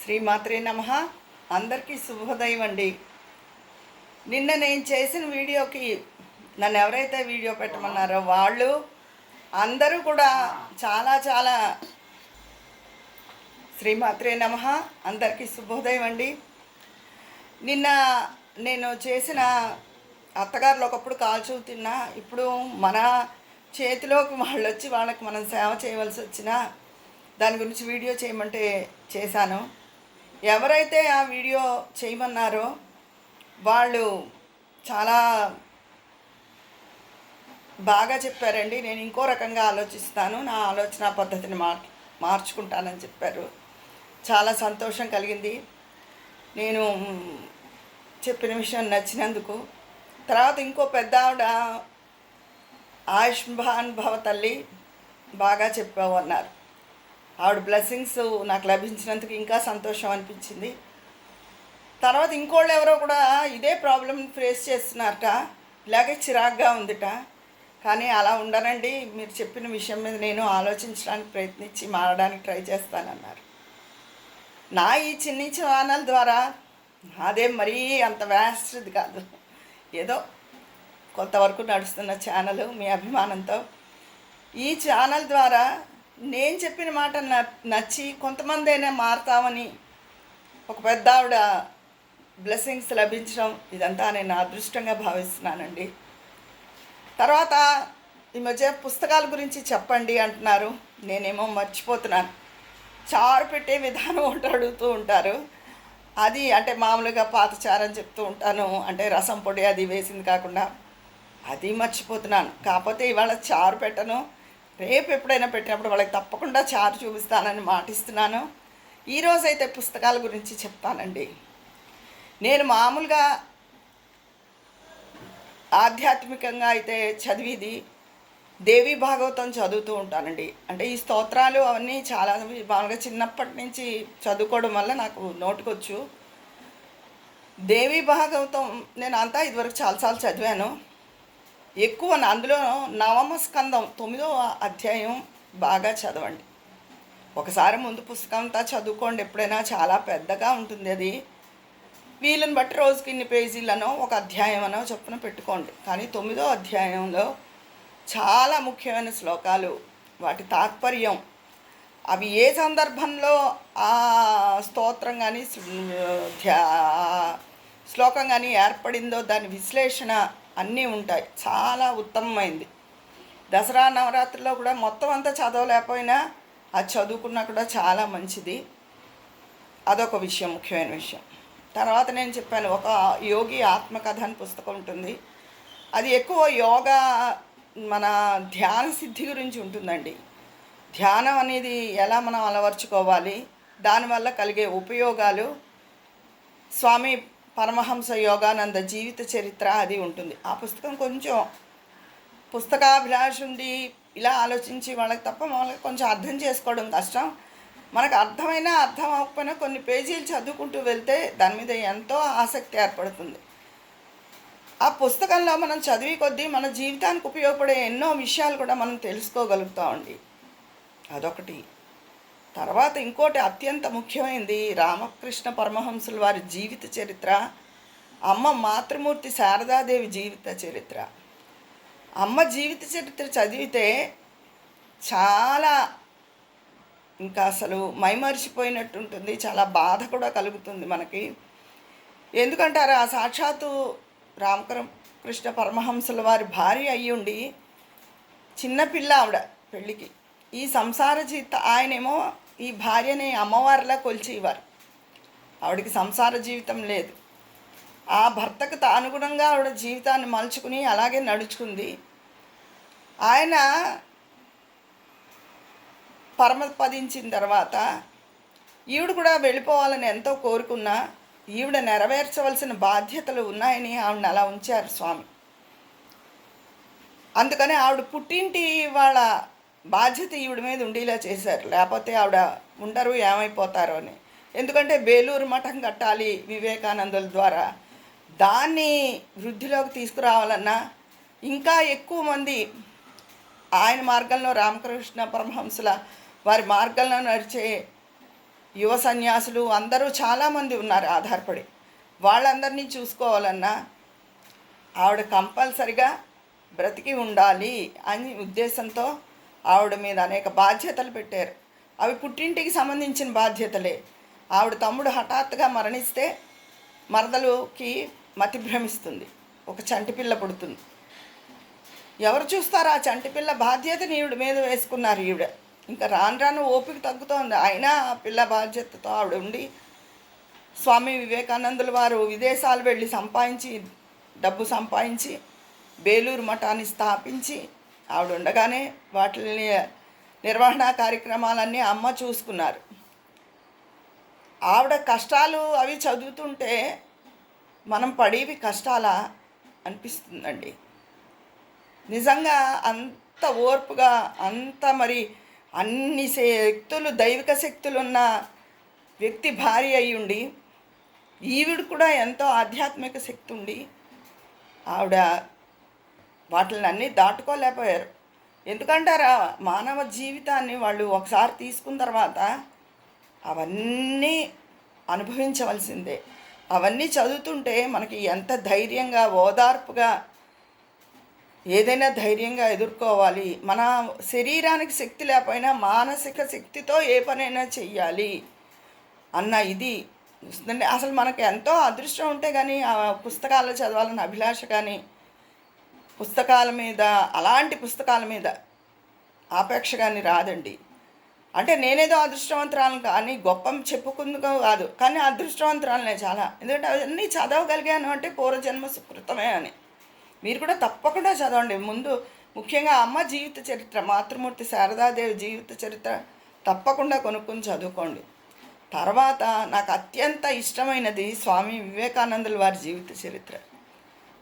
శ్రీమాత్రే నమ. అందరికీ శుభోదయం అండి. నిన్న నేను చేసిన వీడియోకి నన్ను ఎవరైతే వీడియో పెట్టమన్నారో వాళ్ళు అందరూ కూడా చాలా చాలా శ్రీమాత్రే నమ. అందరికీ శుభోదయం అండి. నిన్న నేను చేసిన అత్తగారులు ఒకప్పుడు కాల్చూ తిన్నా ఇప్పుడు మన చేతిలోకి వాళ్ళు వచ్చి వాళ్ళకి మనం సేవ చేయవలసి వచ్చినా దాని గురించి వీడియో చేయమంటే చేశాను. ఎవరైతే ఆ వీడియో చేయమన్నారో వాళ్ళు చాలా బాగా చెప్పారండి. నేను ఇంకో రకంగా ఆలోచిస్తాను. నా ఆలోచన పద్ధతిని మార్ మార్చుకుంటానని చెప్పారు. చాలా సంతోషం కలిగింది. నేను చెప్పిన విషయం నచ్చినందుకు. తర్వాత ఇంకో పెద్ద ఆవిడ ఆయుష్మాన్ భవ తల్లి బాగా చెప్పావు అన్నారు. ఆవిడ బ్లెస్సింగ్స్ నాకు లభించినందుకు ఇంకా సంతోషం అనిపించింది. తర్వాత ఇంకోళ్ళు ఎవరో కూడా ఇదే ప్రాబ్లం ఫేస్ చేస్తున్నారట. ఇలాగే చిరాగ్గా ఉందిట. కానీ అలా ఉండనండి. మీరు చెప్పిన విషయం మీద నేను ఆలోచించడానికి ప్రయత్నించి మారడానికి ట్రై చేస్తానన్నారు. నా ఈ చిన్ని ఛానల్ ద్వారా నాదేం మరీ అంత వ్యాస్ట్ది కాదు. ఏదో కొంతవరకు నడుస్తున్న ఛానల్ మీ అభిమానంతో. ఈ ఛానల్ ద్వారా నేను చెప్పిన మాట న- నచ్చి కొంతమంది అయినా మారుతామని ఒక పెద్ద ఆవిడ బ్లెస్సింగ్స్ లభించడం ఇదంతా నేను అదృష్టంగా భావిస్తున్నానండి. తర్వాత ఈ మధ్య పుస్తకాల గురించి చెప్పండి అంటున్నారు. నేనేమో మర్చిపోతున్నాను. చారు పెట్టే విధానం ఒకటి అడుగుతూ ఉంటారు. అది అంటే మామూలుగా పాత చెప్తూ ఉంటాను. అంటే రసం పొడి అది వేసింది కాకుండా అది మర్చిపోతున్నాను. కాకపోతే ఇవాళ చారు పెట్టను. రేపు ఎప్పుడైనా పెట్టినప్పుడు వాళ్ళకి తప్పకుండా చారు చూపిస్తానని మాటిస్తున్నాను. ఈరోజైతే పుస్తకాల గురించి చెప్తానండి. నేను మామూలుగా ఆధ్యాత్మికంగా అయితే చదివిది దేవి భాగవతం చదువుతూ ఉంటానండి. అంటే ఈ స్తోత్రాలు అవన్నీ చాలా మామూలుగా చిన్నప్పటి నుంచి చదువుకోవడం వల్ల నాకు నోటుకొచ్చు. దేవి భాగవతం నేను అంతా ఇదివరకు చాలాసార్లు చదివాను. ఎక్కువ అందులో నవమ స్కందం తొమ్మిదో అధ్యాయం బాగా చదవండి. ఒకసారి ముందు పుస్తకం అంతా చదువుకోండి ఎప్పుడైనా చాలా పెద్దగా ఉంటుంది అది. వీళ్ళని బట్టి రోజుకి ఇన్ని పేజీలనో ఒక అధ్యాయం అనో చొప్పున పెట్టుకోండి. కానీ తొమ్మిదో అధ్యాయంలో చాలా ముఖ్యమైన శ్లోకాలు వాటి తాత్పర్యం. అవి ఏ సందర్భంలో ఆ స్తోత్రం కానీ ధ్యా శ్లోకం కానీ ఏర్పడిందో దాని విశ్లేషణ అన్నీ ఉంటాయి. చాలా ఉత్తమమైంది. దసరా నవరాత్రిలో కూడా మొత్తం అంతా చదవలేకపోయినా అది చదువుకున్నా కూడా చాలా మంచిది. అదొక విషయం ముఖ్యమైన విషయం. తర్వాత నేను చెప్పాను ఒక యోగి ఆత్మకథ అని పుస్తకం ఉంటుంది. అది ఎక్కువ యోగా మన ధ్యాన సిద్ధి గురించి ఉంటుందండి. ధ్యానం అనేది ఎలా మనం అలవర్చుకోవాలి? దానివల్ల కలిగే ఉపయోగాలు. స్వామి పరమహంస యోగానంద జీవిత చరిత్ర అది ఉంటుంది. ఆ పుస్తకం కొంచెం పుస్తకాభిలాష ఉండి ఇలా ఆలోచించి వాళ్ళకి తప్ప వాళ్ళకి కొంచెం అర్థం చేసుకోవడం కష్టం. మనకు అర్థమైనా అర్థం అవ్వకపోయినా కొన్ని పేజీలు చదువుకుంటూ వెళ్తే దాని మీద ఎంతో ఆసక్తి ఏర్పడుతుంది. ఆ పుస్తకంలో మనం చదివి కొద్దీ మన జీవితానికి ఉపయోగపడే ఎన్నో విషయాలు కూడా మనం తెలుసుకోగలుగుతామండి. అదొకటి. తర్వాత ఇంకోటి అత్యంత ముఖ్యమైనది రామకృష్ణ పరమహంసుల వారి జీవిత చరిత్ర అమ్మ మాతృమూర్తి శారదాదేవి జీవిత చరిత్ర. అమ్మ జీవిత చరిత్ర చదివితే చాలా ఇంకా అసలు మైమరిచిపోయినట్టు ఉంటుంది చాలా బాధ కూడా కలుగుతుంది మనకి. ఎందుకంటారు ఆ సాక్షాత్తు రామకృష్ణ పరమహంసుల వారి భార్య అయ్యుండి చిన్నపిల్ల ఆవిడ పెళ్ళికి. ఈ సంసార జీవిత ఆయనేమో ఈ భార్యని అమ్మవారిలా కొలిచేవారు. ఆవిడకి సంసార జీవితం లేదు. ఆ భర్తకు అనుగుణంగా ఆవిడ జీవితాన్ని మలుచుకుని అలాగే నడుచుకుంది. ఆయన పరమపదించిన తర్వాత ఈవిడ కూడా వెళ్ళిపోవాలని ఎంతో కోరుకున్నా ఈవిడ నెరవేర్చవలసిన బాధ్యతలు ఉన్నాయని ఆవిడని అలా ఉంచారు స్వామి. అందుకని ఆవిడ పుట్టింటి వాళ్ళ బాధ్యత ఈవిడ మీద ఉండేలా చేశారు. లేకపోతే ఆవిడ ఉండరు ఏమైపోతారో అని. ఎందుకంటే బేలూరు మఠం కట్టాలి వివేకానందుల ద్వారా. దాన్ని వృద్ధిలోకి తీసుకురావాలన్నా ఇంకా ఎక్కువ మంది ఆయన మార్గంలో రామకృష్ణ పరమహంసుల వారి మార్గంలో నడిచే యువ సన్యాసులు అందరూ చాలామంది ఉన్నారు ఆధారపడి. వాళ్ళందరినీ చూసుకోవాలన్నా ఆవిడ కంపల్సరిగా బ్రతికి ఉండాలి అని ఉద్దేశంతో ఆవిడ మీద అనేక బాధ్యతలు పెట్టారు. అవి పుట్టింటికి సంబంధించిన బాధ్యతలే. ఆవిడ తమ్ముడు హఠాత్తుగా మరణిస్తే మరదలుకి మతి భ్రమిస్తుంది. ఒక చంటిపిల్ల పుడుతుంది. ఎవరు చూస్తారు ఆ చంటిపిల్ల బాధ్యతని ఈవిడ మీద వేసుకున్నారు ఈవిడ. ఇంకా రాను రాను ఓపిక తగ్గుతోంది. అయినా ఆ పిల్ల బాధ్యతతో ఆవిడ ఉండి స్వామి వివేకానందుల వారు విదేశాలు వెళ్ళి సంపాదించి డబ్బు సంపాదించి బేలూరు మఠాన్ని స్థాపించి ఆవిడ ఉండగానే వాటిని నిర్వహణ కార్యక్రమాలన్నీ అమ్మ చూసుకున్నారు. ఆవిడ కష్టాలు అవి చదువుతుంటే మనం పడేవి కష్టాలా అనిపిస్తుందండి. నిజంగా అంత ఓర్పుగా అంత మరి అన్ని శక్తులు దైవిక శక్తులు ఉన్న వ్యక్తి భార్య అయి ఉండి ఈవిడ కూడా ఎంతో ఆధ్యాత్మిక శక్తి ఉండి ఆవిడ వాటిని అన్నీ దాటుకోలేకపోయారు. ఎందుకంటారా? మానవ జీవితాన్ని వాళ్ళు ఒకసారి తీసుకున్న తర్వాత అవన్నీ అనుభవించవలసిందే. అవన్నీ చదువుతుంటే మనకి ఎంత ధైర్యంగా ఓదార్పుగా ఏదైనా ధైర్యంగా ఎదుర్కోవాలి. మన శరీరానికి శక్తి లేకపోయినా మానసిక శక్తితో ఏ పనైనా చెయ్యాలి అన్న ఇది. అసలు మనకు ఎంతో అదృష్టం ఉంటే కానీ ఆ పుస్తకాలు చదవాలని అభిలాష కానీ పుస్తకాల మీద అలాంటి పుస్తకాల మీద ఆపేక్ష కానీ రాదండి. అంటే నేనేదో అదృష్టవంతురాలను కానీ గొప్ప చెప్పుకుందుకో కాదు కానీ అదృష్టవంతురాలనే చాలా. ఎందుకంటే అవన్నీ చదవగలిగాను అంటే పూర్వజన్మ సుకృతమే అని. మీరు కూడా తప్పకుండా చదవండి. ముందు ముఖ్యంగా అమ్మ జీవిత చరిత్ర మాతృమూర్తి శారదాదేవి జీవిత చరిత్ర తప్పకుండా కొనుక్కొని చదువుకోండి. తర్వాత నాకు అత్యంత ఇష్టమైనది స్వామి వివేకానందుల వారి జీవిత చరిత్ర.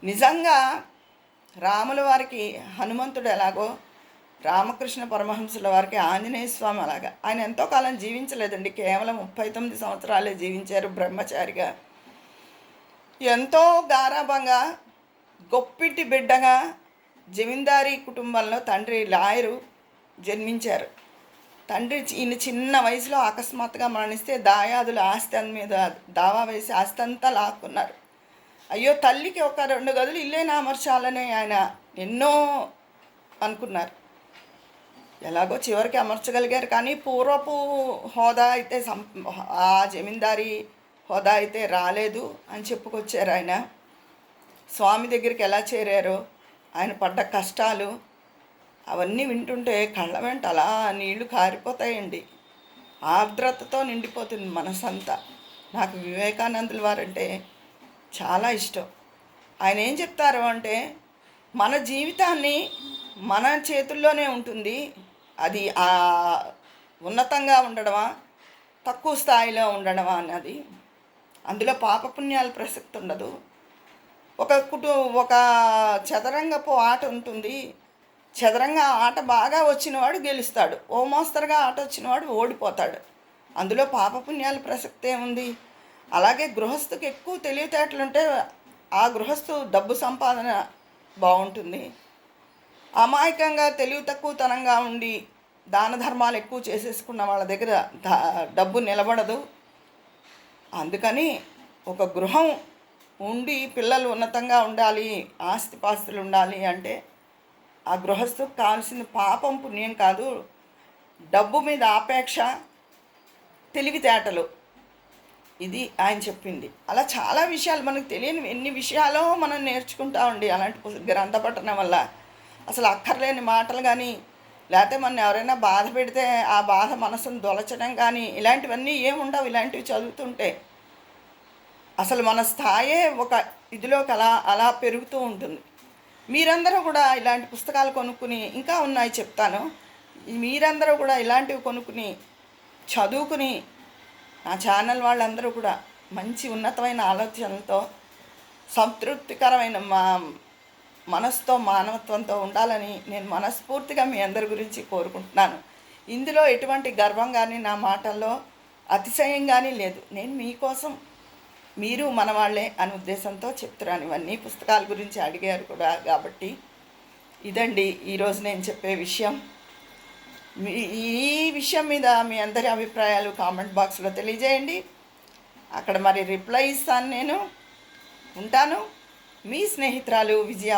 నిజంగా రాముల వారికి హనుమంతుడు ఎలాగో రామకృష్ణ పరమహంసుల వారికి ఆంజనేయ స్వామి అలాగా. ఆయన ఎంతో కాలం జీవించలేదండి. కేవలం ముప్పై తొమ్మిది సంవత్సరాలే జీవించారు బ్రహ్మచారిగా. ఎంతో గారాభంగా గొప్పిటి బిడ్డగా జమీందారీ కుటుంబంలో తండ్రి లాయరు జన్మించారు. తండ్రి ఈయన చిన్న వయసులో అకస్మాత్తుగా మరణిస్తే దాయాదుల ఆస్తి మీద దావా వేసి ఆస్తి అంతా లాక్కున్నారు. అయ్యో తల్లికి ఒక రెండు గదులు ఇల్లేనా అమర్చాలని ఆయన ఎన్నో అనుకున్నారు. ఎలాగో చివరికి అమర్చగలిగారు కానీ పూర్వపు హోదా అయితే సం ఆ జమీందారీ హోదా అయితే రాలేదు అని చెప్పుకొచ్చారు ఆయన. స్వామి దగ్గరికి ఎలా చేరారో ఆయన పడ్డ కష్టాలు అవన్నీ వింటుంటే కళ్ళ వెంట అలా నీళ్ళు కారిపోతాయండి. ఆర్ద్రతతో నిండిపోతుంది మనసంతా. నాకు వివేకానందుల వారంటే చాలా ఇష్టం. ఆయన ఏం చెప్తారు అంటే మన జీవితాన్ని మన చేతుల్లోనే ఉంటుంది. అది ఉన్నతంగా ఉండడమా తక్కువ స్థాయిలో ఉండడమా అన్నది. అందులో పాపపుణ్యాల ప్రసక్తి ఉండదు. ఒక కుటు ఒక చదరంగపు ఆట ఉంటుంది. చదరంగ ఆట బాగా వచ్చినవాడు గెలుస్తాడు. ఓ మోస్తరుగా ఆట వచ్చినవాడు ఓడిపోతాడు. అందులో పాపపుణ్యాల ప్రసక్తే ఉంది అలాగే గృహస్థుకి ఎక్కువ తెలివితేటలుంటే ఆ గృహస్థు డబ్బు సంపాదన బాగుంటుంది. అమాయకంగా తెలివి తక్కువతనంగా ఉండి దాన ధర్మాలు ఎక్కువ చేసేసుకున్న వాళ్ళ దగ్గర డబ్బు నిలబడదు. అందుకని ఒక గృహం ఉండి పిల్లలు ఉన్నతంగా ఉండాలి ఆస్తిపాస్తులు ఉండాలి అంటే ఆ గృహస్థుకు కావాల్సిన పాపం పుణ్యం కాదు. డబ్బు మీద ఆపేక్ష తెలివితేటలు. ఇది ఆయన చెప్పింది. అలా చాలా విషయాలు మనకు తెలియని ఎన్ని విషయాలో మనం నేర్చుకుంటామండి అలాంటి గ్రంథ పఠనం వల్ల అసలు అక్కర్లేని మాటలు కానీ లేకపోతే మన ఎవరైనా బాధ పెడితే ఆ బాధ మనసును దొలచడం కానీ ఇలాంటివన్నీ ఏముండవు ఉండవు. ఇలాంటివి చదువుతుంటే అసలు మన స్థాయే ఒక ఇదిలోకి అలా అలా పెరుగుతూ ఉంటుంది. మీరందరూ కూడా ఇలాంటి పుస్తకాలు కొనుక్కుని ఇంకా ఉన్నాయి చెప్తాను. మీరందరూ కూడా ఇలాంటివి కొనుక్కుని చదువుకుని నా ఛానల్ వాళ్ళందరూ కూడా మంచి ఉన్నతమైన ఆలోచనలతో సంతృప్తికరమైన మా మనసుతో మానవత్వంతో ఉండాలని నేను మనస్ఫూర్తిగా మీ అందరి గురించి కోరుకుంటున్నాను. ఇందులో ఎటువంటి గర్వం కానీ నా మాటల్లో అతిశయం కానీ లేదు. నేను మీకోసం మీరు మన వాళ్ళే అనే ఉద్దేశంతో చెప్తున్నాను. ఇవన్నీ పుస్తకాల గురించి అడిగారు కూడా కాబట్టి ఇదండి ఈరోజు నేను చెప్పే విషయం. ఈ విషయం మీద మీ అందరి అభిప్రాయాలు కామెంట్ బాక్స్లో తెలియజేయండి. అక్కడ మరి రిప్లై ఇస్తాను నేను. ఉంటాను. మీ స్నేహితురాలు విజయ